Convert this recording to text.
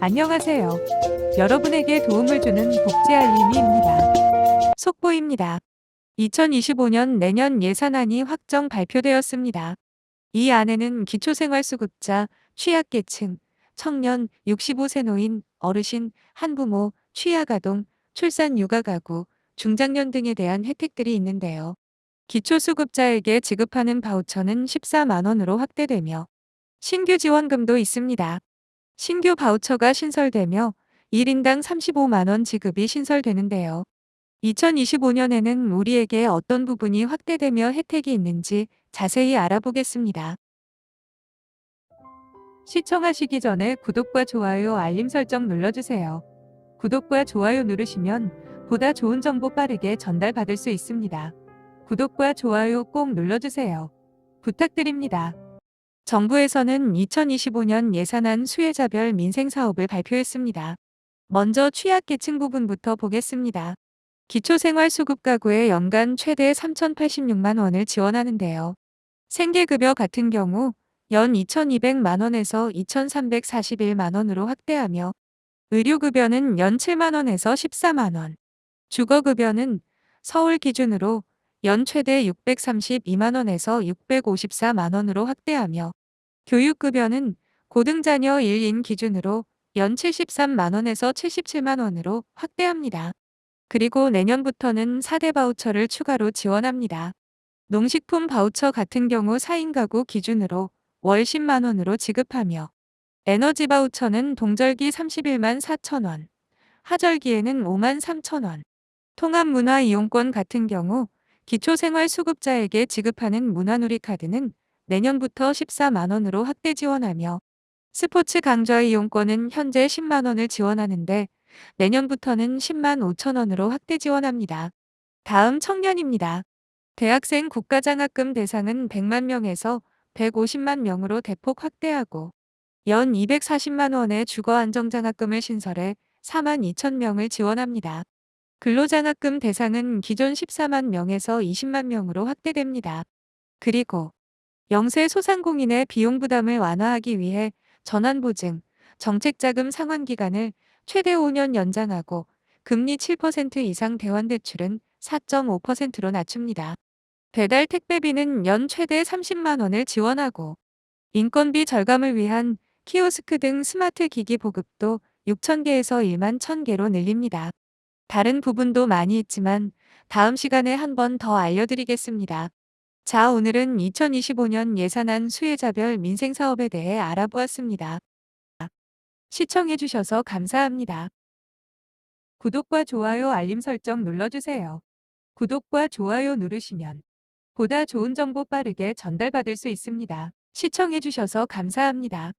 안녕하세요. 여러분에게 도움을 주는 복지 알림이입니다. 속보입니다. 2025년 내년 예산안이 확정 발표되었습니다. 이 안에는 기초생활수급자, 취약계층, 청년, 65세 노인, 어르신, 한부모, 취약아동, 출산 육아 가구, 중장년 등에 대한 혜택들이 있는데요. 기초수급자에게 지급하는 바우처는 14만 원으로 확대되며 신규 지원금도 있습니다. 신규 바우처가 신설되며 1인당 35만 원 지급이 신설되는데요. 2025년에는 우리에게 어떤 부분이 확대되며 혜택이 있는지 자세히 알아보겠습니다. 시청하시기 전에 구독과 좋아요, 알림 설정 눌러주세요. 구독과 좋아요 누르시면 보다 좋은 정보 빠르게 전달받을 수 있습니다. 구독과 좋아요 꼭 눌러주세요. 부탁드립니다. 정부에서는 2025년 예산안 수혜자별 민생사업을 발표했습니다. 먼저 취약계층 부분부터 보겠습니다. 기초생활수급 가구에 연간 최대 3,086만 원을 지원하는데요. 생계급여 같은 경우 연 2,200만 원에서 2,341만 원으로 확대하며 의료급여는 연 7만 원에서 14만 원, 주거급여는 서울 기준으로 연 최대 632만 원에서 654만 원으로 확대하며 교육급여는 고등자녀 1인 기준으로 연 73만 원에서 77만 원으로 확대합니다. 그리고 내년부터는 4대 바우처를 추가로 지원합니다. 농식품 바우처 같은 경우 4인 가구 기준으로 월 10만 원으로 지급하며 에너지 바우처는 동절기 31만 4천 원, 하절기에는 5만 3천 원, 통합문화 이용권 같은 경우 기초생활수급자에게 지급하는 문화누리 카드는 내년부터 14만 원으로 확대 지원하며 스포츠 강좌 이용권은 현재 10만 원을 지원하는데 내년부터는 10만 5천 원으로 확대 지원합니다. 다음 청년입니다. 대학생 국가장학금 대상은 100만 명에서 150만 명으로 대폭 확대하고 연 240만 원의 주거 안정장학금을 신설해 4만 2천 명을 지원합니다. 근로장학금 대상은 기존 14만 명에서 20만 명으로 확대됩니다. 그리고 영세 소상공인의 비용 부담을 완화하기 위해 전환보증, 정책자금 상환기간을 최대 5년 연장하고 금리 7% 이상 대환대출은 4.5%로 낮춥니다. 배달 택배비는 연 최대 30만 원을 지원하고 인건비 절감을 위한 키오스크 등 스마트 기기 보급도 6,000개에서 1만 1,000개로 늘립니다. 다른 부분도 많이 있지만 다음 시간에 한 번 더 알려드리겠습니다. 자, 오늘은 2025년 예산안 수혜자별 민생사업에 대해 알아보았습니다. 시청해주셔서 감사합니다. 구독과 좋아요 알림 설정 눌러주세요. 구독과 좋아요 누르시면 보다 좋은 정보 빠르게 전달받을 수 있습니다. 시청해주셔서 감사합니다.